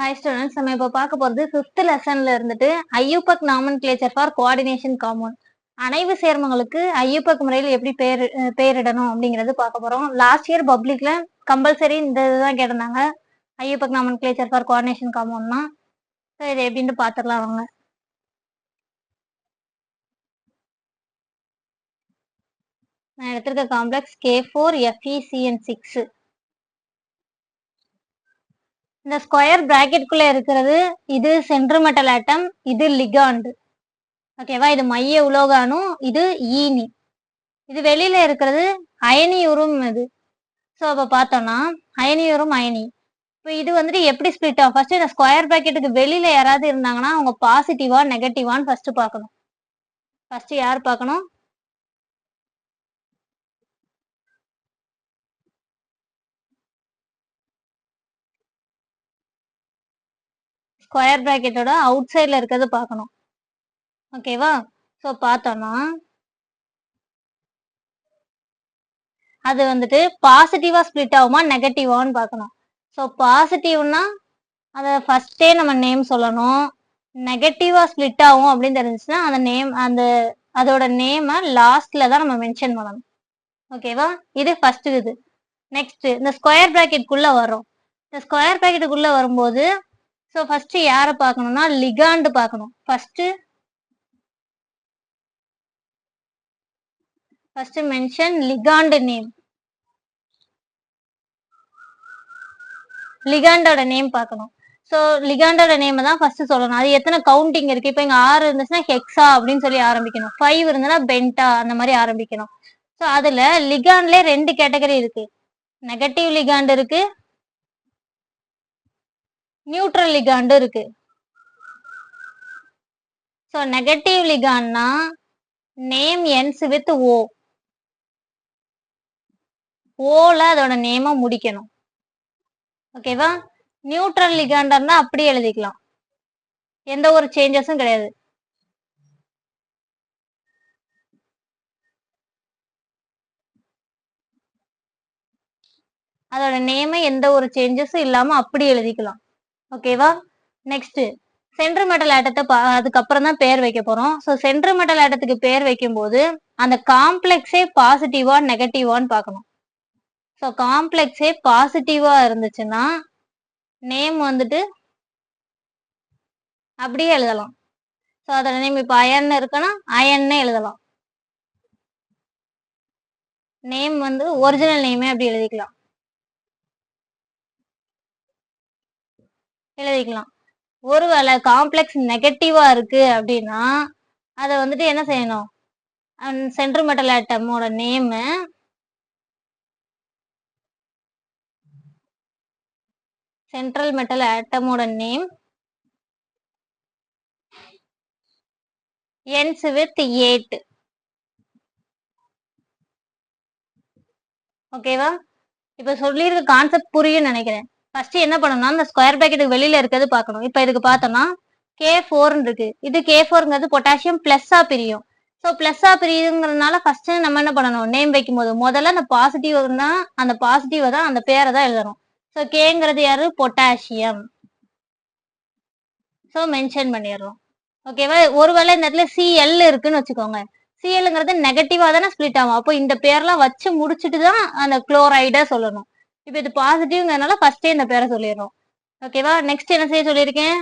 Hi students நம்ம இப்போ பார்க்க போகிறது ஃபிஃப்த் லெசன்ல இருந்துட்டு IUPAC nomenclature for coordination common அணைவு சேர்மங்களுக்கு ஐயூபக் முறையில் எப்படி பேர் பெயரிடணும் அப்படிங்கிறது பார்க்க போகிறோம் லாஸ்ட் இயர் பப்ளிக்ல கம்பல்சரி இந்த இதுதான் கேட்டிருந்தாங்க. IUPAC nomenclature for coordination காமன்னா ஸோ இது எப்படின்னு பார்த்துக்கலாம் வாங்க. நான் எடுத்திருக்க complex K four FECN six இந்த ஸ்கொயர் பிராக்கெட்குள்ள இருக்கிறது இது சென்ட்ருமெட்டல் ஆட்டம் இது லிகாண்டு ஓகேவா இது மைய உலோக அணு இது ஈனி. இது வெளியில இருக்கிறது அயனியுறும் இது. ஸோ அப்போ பார்த்தோம்னா அயனியுறும் அயனி. இப்போ இது வந்துட்டு எப்படி ஸ்பிளிட் ஆகும்? ஃபர்ஸ்ட் இந்த ஸ்கொயர் பிராக்கெட்டுக்கு வெளியில யாராவது இருந்தாங்கன்னா அவங்க பாசிட்டிவா நெகட்டிவான்னு ஃபர்ஸ்ட் பார்க்கணும். ஃபர்ஸ்ட் யார் பார்க்கணும்? ஸ்கொயர் பிராக்கெட்டோட அவுட் சைடில் இருக்கிறது பார்க்கணும். ஓகேவா ஸோ பார்த்தோம்னா அது வந்துட்டு பாசிட்டிவா ஸ்ப்ளிட் ஆகுமா நெகட்டிவான்னு பார்க்கணும். ஸோ பாசிட்டிவ்னா அதை ஃபர்ஸ்டே நம்ம நேம் சொல்லணும். நெகட்டிவா ஸ்ப்ளிட் ஆகும் அப்படின்னு தெரிஞ்சுச்சுன்னா அந்த நேம் அந்த அதோட நேமை லாஸ்ட்ல தான் நம்ம மென்ஷன் பண்ணணும். ஓகேவா இது ஃபர்ஸ்ட் இது. நெக்ஸ்ட் இந்த ஸ்கொயர் ப்ராக்கெட்டுக்குள்ளே வரும் இந்த ஸ்கொயர் பிராக்கெட்டுக்குள்ள வரும்போது ஸோ ஃபர்ஸ்ட் யாரை பார்க்கணும்னா லிகாண்டு பார்க்கணும். First first mention ligand name லிகாண்டோட name பார்க்கணும். ஸோ லிகாண்டோட நேம் தான் ஃபர்ஸ்ட் சொல்லணும். அது எத்தனை கவுண்டிங் இருக்கு? இப்போ இங்க ஆறு இருந்துச்சுன்னா ஹெக்ஸா அப்படின்னு சொல்லி ஆரம்பிக்கணும். ஃபைவ் இருந்ததுன்னா பென்டா அந்த மாதிரி ஆரம்பிக்கணும். ஸோ அதுல லிகாண்ட்ல ரெண்டு கேட்டகரி இருக்கு. நெகட்டிவ் லிகாண்ட் இருக்கு. நியூட்ரல் லிகாண்டு இருக்கு. ஸோ நெகட்டிவ் லிகான்னா நேம் என்ஸ் வித் ஓ ஓல அதோட நேமை முடிக்கணும். ஓகேவா நியூட்ரல் லிகாண்டர்னா அப்படியே எழுதிக்கலாம். எந்த ஒரு சேஞ்சஸும் கிடையாது. அதோட நேம எந்த ஒரு சேஞ்சஸும் இல்லாம அப்படி எழுதிக்கலாம். ஓகேவா நெக்ஸ்ட் சென்ட்ரு மெட்டல் ஆட்டத்தை பா அதுக்கப்புறம் தான் பேர் வைக்க போறோம். ஸோ சென்ட்ரு மெட்டல் ஆட்டத்துக்கு பேர் வைக்கும்போது அந்த காம்ப்ளெக்ஸே பாசிட்டிவா நெகட்டிவான்னு பார்க்கணும். ஸோ காம்ப்ளெக்ஸே பாசிட்டிவா இருந்துச்சுன்னா நேம் வந்துட்டு அப்படியே எழுதலாம். ஸோ அதோட நேம் இப்போ அயன் இருக்குன்னா அயன்னே எழுதலாம். நேம் வந்து ஒரிஜினல் நேமே அப்படி எழுதிக்கலாம். எழுதிக்கலாம். ஒருவேளை காம்ப்ளெக்ஸ் நெகட்டிவா இருக்கு அப்படின்னா அதை வந்துட்டு என்ன செய்யணும்? சென்ட்ரு மெட்டல் ஆட்டமோட நேமு சென்ட்ரல் மெட்டல் ஆட்டமோட நேம் என்ஸ் வித் எயிட் ஓகேவா இப்ப சொல்லியிருக்க கான்செப்ட் புரியும்னு நினைக்கிறேன். ஃபர்ஸ்ட் என்ன பண்ணணும்னா அந்த ஸ்கொயர் பிராக்கெட்டுக்கு வெளியில இருக்கிறது பார்க்கணும். இப்போ இதுக்கு பார்த்தோம்னா கே ஃபோர்னு இருக்கு. இது கே ஃபோர்ங்கிறது பொட்டாசியம் பிளஸ்ஸா பிரியும். ஸோ பிளஸ்ஸா பிரியுங்கிறதுனால ஃபர்ஸ்ட் நம்ம என்ன பண்ணணும்? நேம் வைக்கும் போது முதல்ல அந்த பாசிட்டிவ் பாசிட்டிவ்னா அந்த பாசிட்டிவ் தான் அந்த பேரை தான் எழுதணும். ஸோ கேங்கிறது யாரு? பொட்டாசியம் ஸோ மென்ஷன் பண்ணிடுறோம். ஓகேவா ஒருவேளை இந்த இடத்துல சிஎல் இருக்குன்னு வச்சுக்கோங்க. சிஎல்ங்கிறது நெகட்டிவா தானே ஸ்பிளிட் ஆகும். அப்போ இந்த பேர்லாம் வச்சு முடிச்சுட்டு தான் அந்த குளோரைடை சொல்லணும். இப்போ இது பாசிட்டிவ்ங்கிறதுனால ஃபர்ஸ்டே இந்த பேரை சொல்லிடுறோம் ஓகேவா நெக்ஸ்ட் என்ன செய்ய சொல்லியிருக்கேன்?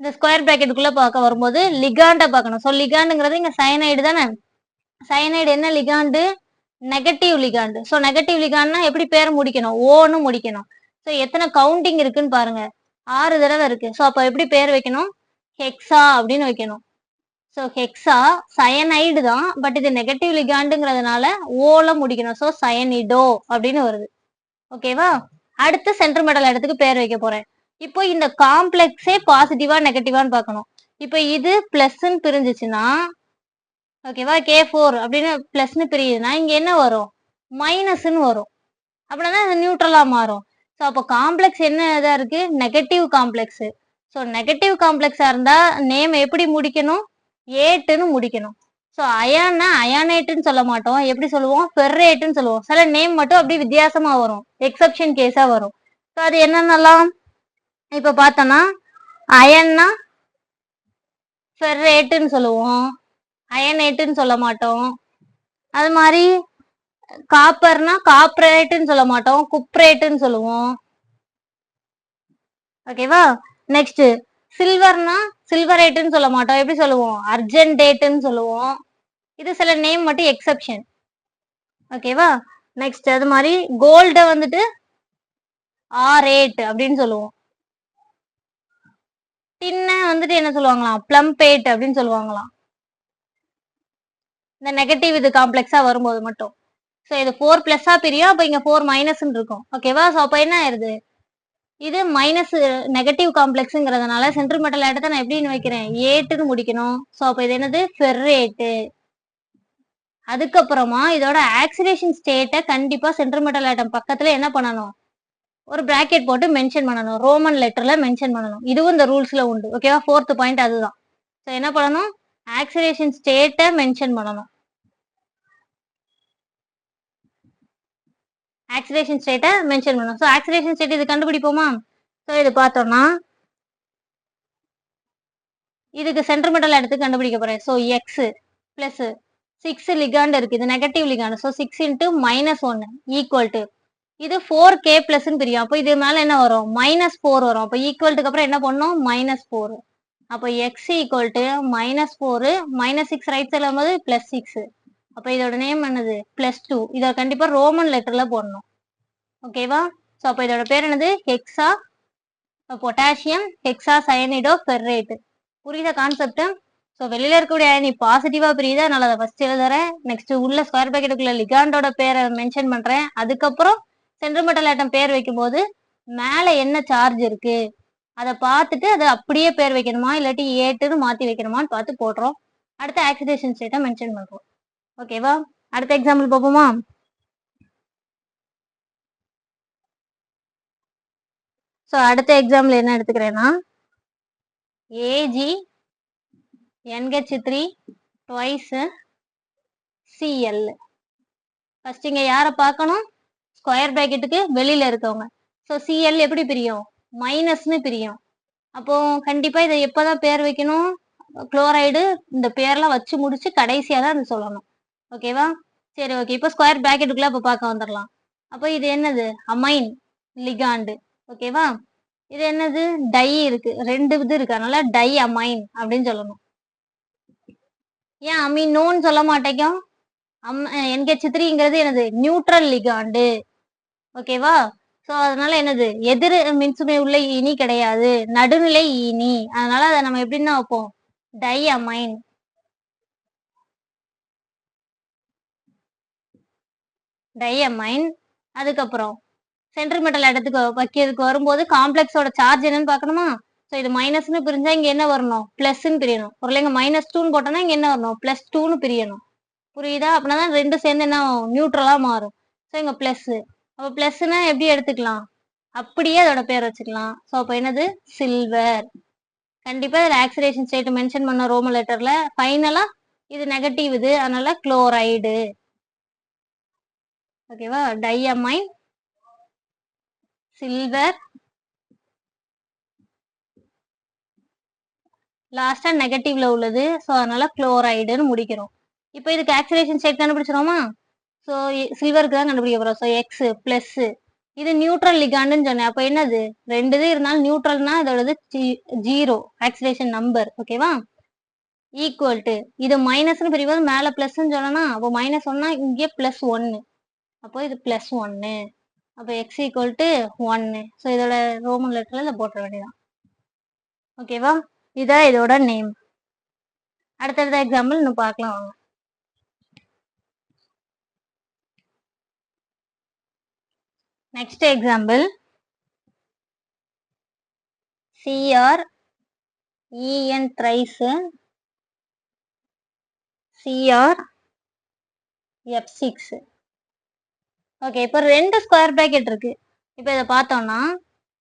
இந்த ஸ்கொயர் பிராக்கெட்டுக்குள்ள பார்க்க வரும்போது லிகாண்டை பார்க்கணும். ஸோ லிகாண்டுங்கிறது இங்கே சைனைடு தானே? சயனைடு என்ன ligand negative ligand so negative லிகாண்ட்னா எப்படி பேர் முடிக்கணும்? ஓன்னு முடிக்கணும். ஸோ எத்தனை கவுண்டிங் இருக்குன்னு பாருங்க. ஆறு தடவை இருக்கு. ஸோ அப்போ எப்படி பேர் வைக்கணும்? ஹெக்ஸா அப்படின்னு வைக்கணும். ஸோ ஹெக்ஸா சயனைடு தான். பட் இது நெகட்டிவ் லிகாண்டுங்கிறதுனால ஓல முடிக்கணும். ஸோ சயனிடோ அப்படின்னு வருது. ஓகேவா? அடுத்து சென்ட்ரு மெடல் இடத்துக்கு பேர் வைக்க போறேன். இப்போ இந்த காம்ப்ளெக்ஸே பாசிட்டிவா நெகட்டிவான்னு பார்க்கணும். இப்போ இது பிளஸ்ன்னு பிரிஞ்சிச்சுன்னா ஓகேவா? கே ஃபோர் அப்படின்னு பிளஸ்ன்னு பிரியுதுன்னா இங்க என்ன வரும்? மைனஸ்ன்னு வரும். அப்படின்னா இது நியூட்ரலா மாறும். ஸோ அப்போ காம்ப்ளெக்ஸ் என்ன இதாக இருக்கு? நெகட்டிவ் காம்ப்ளெக்ஸ் ஸோ நெகட்டிவ் காம்ப்ளெக்ஸா இருந்தா நேம் எப்படி முடிக்கணும்? ஏட்டுன்னு முடிக்கணும். ஸோ அயான்னா அயானேட்டுன்னு சொல்ல மாட்டோம். எப்படி சொல்லுவோம்? ஃபெர்ரேட்டுன்னு சொல்லுவோம். சில நேம் மட்டும் அப்படியே வித்தியாசமா வரும். எக்ஸப்ஷன் கேஸா வரும். ஸோ அது என்னென்னலாம்? இப்ப பார்த்தோம்னா அயன்னா ஃபெர்ரேட்டுன்னு சொல்லுவோம். அயனேட்டுன்னு சொல்ல மாட்டோம். அது மாதிரி காப்பர்னா காப்ரேட்டுன்னு சொல்ல மாட்டோம். குப்ரேட்டுன்னு சொல்லுவோம். ஓகேவா நெக்ஸ்ட் சில்வர்னா சில்வரேட்டுன்னு சொல்ல மாட்டோம். எப்படி சொல்லுவோம்? அர்ஜென்ட் டேட்டுன்னு சொல்லுவோம். இது சில நேம் மட்டும் எக்ஸெப்ஷன் ஓகேவா நெக்ஸ்ட் அது மாதிரி கோல்டை வந்துட்டு ஆரேட் அப்படின்னு சொல்லுவோம். டின்ன வந்துட்டு என்ன சொல்லுவாங்களாம்? பிளம்பேட் அப்படின்னு சொல்லுவாங்களாம். இந்த நெகட்டிவ் இது காம்ப்ளெக்ஸா வரும்போது மட்டும். ஸோ இது ஃபோர் பிளஸ்ஸா பிரியும். அப்போ இங்க ஃபோர் மைனஸ்ன்னு இருக்கும். ஓகேவா ஸோ அப்போ என்ன ஆயிருது? இது மைனஸ் நெகட்டிவ் காம்ப்ளெக்ஸுங்கிறதுனால சென்ட்ரல் மெட்டல் ஆட்டத்தை நான் எப்படின்னு வைக்கிறேன்? ஏட்டுன்னு முடிக்கணும். ஸோ அப்போ இது என்னது? ஃபெர்ரேட்டு அதுக்கப்புறமா இதோட ஆக்சிடேஷன் ஸ்டேட்டை கண்டிப்பாக சென்ட்ரல் மெட்டல் ஆட்டம் பக்கத்தில் என்ன பண்ணணும்? ஒரு பிராக்கெட் போட்டு மென்ஷன் பண்ணணும். ரோமன் லெட்டரில் மென்ஷன் பண்ணணும். இதுவும் இந்த ரூல்ஸில் உண்டு. ஓகேவா ஃபோர்த் பாயிண்ட் அதுதான். ஸோ என்ன பண்ணணும்? ஆக்சிடேஷன் ஸ்டேட்டை மென்ஷன் பண்ணணும். ஆக்சிடேஷன் ஸ்டேட்டை மென்ஷன் பண்ணணும் ஸோ ஆக்சிடேஷன் ஸ்டேட் இது கண்டுபிடிப்போமா? ஸோ இது பார்த்தோம்னா இதுக்கு சென்டர்மெண்டல் எடுத்து கண்டுபிடிக்க போறேன். So x plus six ligand இருக்கு. இது negative ligand so six into minus ஒன்னு ஈக்குவல் டு இது ஃபோர் கே பிளஸ்ன்னு பிரியும். அப்போ இது மேல என்ன வரும்? மைனஸ் ஃபோர் வரும். அப்போ ஈக்குவல்ட்டுக்கு அப்புறம் என்ன பண்ணோம்? மைனஸ் ஃபோர் அப்போ x equal to minus four minus six right சைடில் வரும்போது பிளஸ் சிக்ஸ் அப்போ இதோட நேம் என்னது? பிளஸ் டூ இதை கண்டிப்பா ரோமன் லெட்டர்ல போடணும். ஓகேவா ஸோ அப்போ இதோட பேர் என்னது? Hexa potassium hexa cyanido ferrate புரியுத concept so வெளியில இருக்கக்கூடிய அயனி பாசிட்டிவா புரியுதா? அதனால அதை ஃபர்ஸ்ட் எழுதுறேன். நெக்ஸ்ட் உள்ள ஸ்கொயர் பேக்கெட்டுக்குள்ள லிகாண்டோட பேரை மென்ஷன் பண்றேன். அதுக்கப்புறம் சென்ட்ரல் ஆட்டம் பேர் வைக்கும்போது மேல என்ன சார்ஜ் இருக்கு? அதை பார்த்துட்டு அதை அப்படியே பேர் வைக்கணுமா? இல்லாட்டி ஏட்டுன்னு மாத்தி வைக்கணுமான்னு பார்த்து போடுறோம். அடுத்த ஆக்சிடேஷன் ஸ்டேட்டை மென்ஷன் பண்றோம். ஓகேவா அடுத்த எக்ஸாம்பிள் பார்ப்போமா ஸோ அடுத்த எக்ஸாம்பிள் என்ன எடுத்துக்கிறேன்னா? AG NH three twice CL first இங்கே யாரை பார்க்கணும்? ஸ்கொயர் பிராக்கெட்டுக்கு வெளியில் இருக்கவங்க. ஸோ சிஎல் எப்படி பிரியும்? மைனஸ்னு பிரியும். அப்போ கண்டிப்பாக இதை எப்போ தான் பேர் வைக்கணும்? குளோரைடு இந்த பேர்லாம் வச்சு முடிச்சு கடைசியாக தான் அது சொல்லணும். ஓகேவா சரி ஓகே இப்போ ஸ்கொயர் பிராக்கெட்டுக்குள்ள இப்போ பார்க்க வந்துடலாம் அப்போ இது என்னது? அமைன் லிகாண்டு ஓகேவா இது என்னது? டை இருக்கு. ரெண்டு இது இருக்கு. அதனால டை அமைன் அப்படின்னு சொல்லணும். ஏன் அமீனோன்னு சொல்ல மாட்டேங்கும் அம் என்கே சித்திரிங்கிறது என்னது? நியூட்ரல் லிகாண்டு ஓகேவா ஸோ அதனால என்னது? எதிர் மின்சுமை உள்ள இனி கிடையாது. நடுநிலை ஈனி அதனால அதை நம்ம எப்படின்னா வைப்போம்? டை அமைன் டை அதுக்கப்புறம் சென்ட்ரிமெட்டல் இடத்துக்கு வைக்கிறதுக்கு வரும்போது காம்ப்ளெக்ஸோட சார்ஜ் என்னன்னு பார்க்கணுமா? ஸோ இது மைனஸ்னு பிரிஞ்சா இங்க என்ன வரணும்? பிளஸ்ன்னு பிரியணும். ஒரு இல்லைங்க மைனஸ் டூன்னு போட்டோம்னா இங்க என்ன வரணும்? பிளஸ் டூன்னு பிரியணும். புரியுதா? அப்படின்னா தான் ரெண்டு சேர்ந்து என்ன நியூட்ரலா மாறும். ஸோ இங்க பிளஸ் அப்போ பிளஸ்னா எப்படி எடுத்துக்கலாம்? அப்படியே அதோட பேர் வச்சுக்கலாம். ஸோ அப்போ என்னது? சில்வர் கண்டிப்பா இதில் ஆக்சிடேஷன் ஸ்டேட் மென்ஷன் பண்ண ரோம லெட்டர்ல ஃபைனலா இது நெகட்டிவ் இது. அதனால குளோரைடு ஓகேவா டையமைன் சில்வர் லாஸ்டா நெகட்டிவ்ல உள்ளது. ஸோ அதனால குளோரைடுன்னு முடிக்கிறோம். இப்போ இதுக்கு ஆக்சிடேஷன் ஸ்டேட் கண்டுபிடிச்சிரோமா ஸோ சில்வருக்கு தான் கண்டுபிடிக்க போறோம். ஸோ எக்ஸ் பிளஸ் இது நியூட்ரல் லிகாண்டுன்னு சொன்னேன். அப்போ என்னது? ரெண்டு இது இருந்தாலும் நியூட்ரல்னா இதோடது ஜீரோ ஆக்சிலேஷன் நம்பர் ஓகேவா ஈக்குவல் டு இது மைனஸ்னு பிரிவது மேல பிளஸ்ன்னு சொல்லணும் அப்போ மைனஸ் ஒன்னா இங்கே பிளஸ் ஒன்னு. அப்போ இது பிளஸ் ஒன்னு அப்போ எக்ஸ் ஈக்குவல் டு ஒன்னு ஸோ இதோட ரோமன் லெட்டர்ல இதை போட்டுற வேண்டியதான் ஓகேவா இதான் இதோட நேம் அடுத்தடுத்த எக்ஸாம்பிள் இன்னும் பார்க்கலாம் வாங்க. Next example C R E N thrice C R F six okay இப்போ ரெண்டு ஸ்கொயர் பிராக்கெட் இருக்கு. இப்போ இதை பார்த்தோம்னா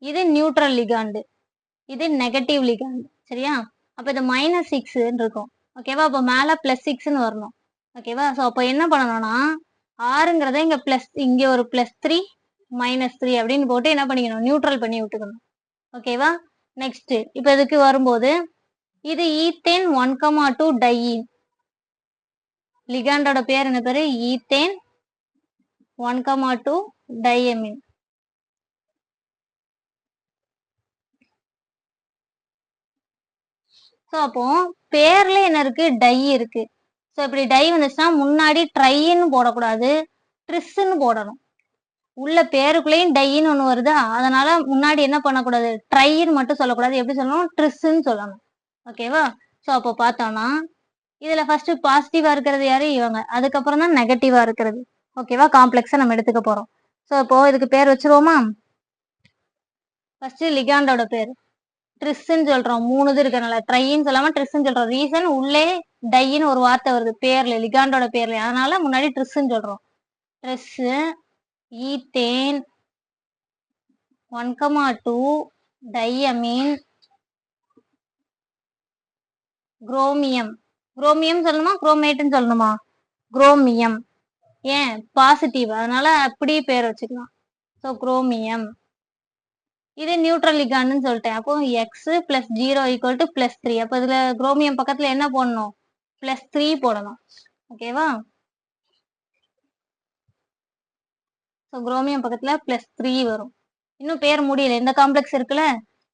இது நியூட்ரல் லிகாண்டு இது நெகட்டிவ் லிகாண்டு சரியா? அப்போ இது மைனஸ் சிக்ஸ்ன்னு இருக்கும். ஓகேவா அப்போ மேலே ப்ளஸ் சிக்ஸ்ன்னு வரணும். ஓகேவா ஸோ அப்போ என்ன பண்ணணும்னா ஆறுங்கிறத இங்கே ப்ளஸ் இங்கே ஒரு ப்ளஸ் த்ரீ மைனஸ் த்ரீ அப்படின்னு போட்டு என்ன பண்ணிக்கணும்? நியூட்ரல் பண்ணி விட்டுக்கணும். ஓகேவா நெக்ஸ்ட் இப்போ இதுக்கு வரும்போது இது ஈத்தேன் ஒன் கமா டூ டையின் லிகாண்டோட பேர் என்ன பேரு? Ethane one comma two diamine so அப்போ பேர்ல என்ன இருக்கு? டை இருக்கு. ஸோ இப்படி டை வந்துச்சுன்னா முன்னாடி ட்ரைன்னு போடக்கூடாது. ட்ரிஸ்ன்னு போடணும். உள்ள பேருக்குள்ளேயும் டைன்னு ஒன்று வருதா? அதனால முன்னாடி என்ன பண்ணக்கூடாது? ட்ரைன்னு மட்டும் சொல்லக்கூடாது. எப்படி சொல்லணும்? ட்ரிஸ்ன்னு சொல்லணும். ஓகேவா ஸோ அப்போ பார்த்தோம்னா இதுல ஃபர்ஸ்ட் பாசிட்டிவா இருக்கிறது யாரு? இவங்க. அதுக்கப்புறம் தான் நெகட்டிவா இருக்கிறது. ஓகேவா காம்ப்ளெக்ஸை நம்ம எடுத்துக்க போகிறோம் ஸோ இப்போது இதுக்கு பேர் வச்சுருவோமா? ஃபர்ஸ்ட் லிகாண்டோட பேர். ட்ரிஸ்ன்னு சொல்கிறோம் மூணு இது இருக்கனால ட்ரைன்னு சொல்லாமல் ட்ரிஸ்ன்னு சொல்கிறோம் ரீசன் உள்ளே டைன்னு ஒரு வார்த்தை வருது. பேர்ல லிகாண்டோட பேர்ல. அதனால முன்னாடி ட்ரிஸ்ன்னு சொல்கிறோம் tris ethane one comma two diamine chromium. Chromium சொல்லணுமா? குரோமேட்னு சொல்லணுமா? குரோமியம். ஏன்? பாசிட்டிவ் அதனால அப்படியே பேர் வச்சுக்கலாம். ஸோ குரோமியம் இது நியூட்ரல் லிகான்னு சொல்லிட்டேன். அப்போ x plus zero equal to plus three அப்போ இதுல குரோமியம் பக்கத்துல என்ன போடணும்? பிளஸ் த்ரீ போடணும். ஓகேவா ஸோ குரோமியம் பக்கத்துல பிளஸ் த்ரீ வரும். இன்னும் பேர் முடியல. இந்த காம்ப்ளெக்ஸ் இருக்குல்ல?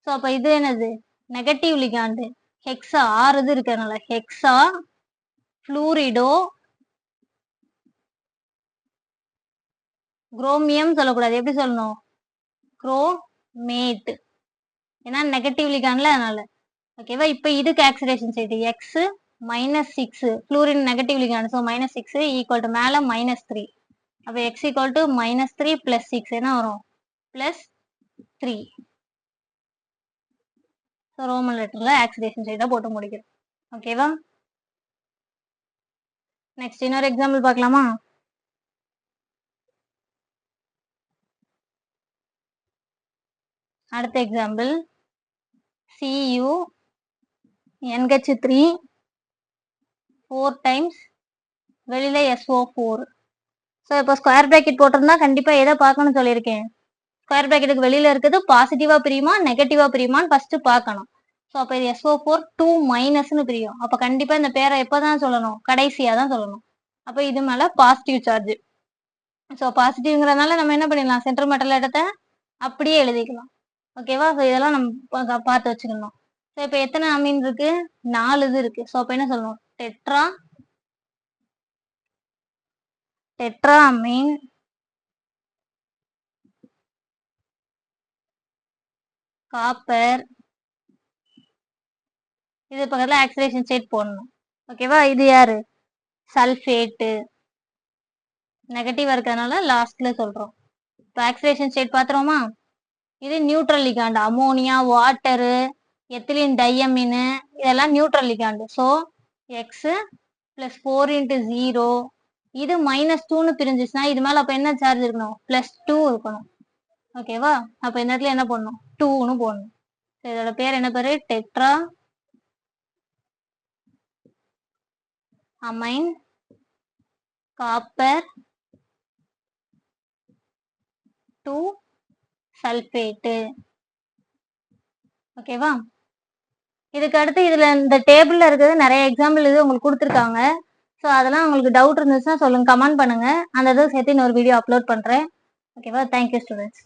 ஸோ அப்போ இது என்னது? நெகட்டிவ் லிகாண்டு ஹெக்ஸா ஆறு இது இருக்கிறதுனால ஹெக்ஸா ஃப்ளூரிடோ குரோமியம் சொல்லக்கூடாது. எப்படி சொல்லணும்? குரோமேட் ஏன்னா நெகட்டிவ் லிகான்ல அதனால. ஓகேவா இப்போ இதுக்கு oxidation side X minus six fluorine negative ligand so minus six equal to மேலே மைனஸ் த்ரீ அப்போ X equal to minus three plus six என்ன வரும்? ப்ளஸ் த்ரீ ஸோ ரோமன் லெட்டரில் ஆக்சிடேஷன் சைடாக போட்டு முடிக்கிறோம். ஓகேவா நெக்ஸ்ட் இன்னொரு எக்ஸாம்பிள் பார்க்கலாமா? அடுத்த example CU NH three four times வெளியில எஸ்ஓ ஃபோர் ஸோ இப்போ ஸ்கொயர் பிராக்கெட் போட்டிருந்தா கண்டிப்பாக எதை பார்க்கணும்னு சொல்லியிருக்கேன். ஸ்கொயர் பிராக்கெட்டுக்கு வெளியில இருக்குது பாசிட்டிவா பிரியுமா நெகட்டிவா பிரியுமான்னு ஃபர்ஸ்ட் பார்க்கணும். ஸோ அப்போ இது எஸ்ஓ ஃபோர் டூ மைனஸ்னு பிரியும். அப்போ கண்டிப்பாக இந்த பேரை எப்போ தான் சொல்லணும்? கடைசியாக தான் சொல்லணும். அப்போ இது மேலே பாசிட்டிவ் சார்ஜ் ஸோ பாசிட்டிவ்ங்கிறதுனால நம்ம என்ன பண்ணிடலாம்? சென்டர் மெட்டல் இடத்த அப்படியே எழுதிக்கலாம். ஓகேவா ஸோ இதெல்லாம் நம்ம பார்த்து வச்சுக்கணும். ஸோ இப்போ எத்தனை அமீன் இருக்கு? நாலு இது இருக்கு. ஸோ அப்போ என்ன சொல்லணும்? டெட்ரா டெட்ரா அமீன் காப்பர் இது பக்கத்துல ஆக்சிலேஷன் ஸ்டேட் போடணும். ஓகேவா இது யாரு? சல்ஃபேட்டு நெகட்டிவா இருக்கிறதுனால லாஸ்ட்ல சொல்றோம். இப்போ ஆக்சிலேஷன் ஸ்டேட் பாத்துறோமா இது neutral ligand ammonia water ethylene diamine இதெல்லாம் neutral ligand so x plus four into zero இது மைனஸ் டூன்னு பிரிஞ்சிச்சுன்னா இது மேலே அப்போ என்ன சார்ஜ் இருக்கணும்? பிளஸ் டூ இருக்கணும். ஓகேவா அப்போ இந்த இடத்துல என்ன பண்ணணும் டூன்னு போடணும். இதோட பேர் என்ன பேர்? Tetra amine copper two sulphate ஓகேவா இதுக்கு அடுத்து இதுல இந்த டேபிள்ல இருக்கிறது நிறைய எக்ஸாம்பிள் இது உங்களுக்கு கொடுத்துருக்காங்க. ஸோ அதெல்லாம் உங்களுக்கு டவுட் இருந்துச்சுன்னா சொல்லுங்க. கமெண்ட் பண்ணுங்க. அந்த இதை சேர்த்து இன்னொரு வீடியோ அப்லோட் பண்றேன். ஓகேவா தேங்க்யூ ஸ்டூடெண்ட்ஸ்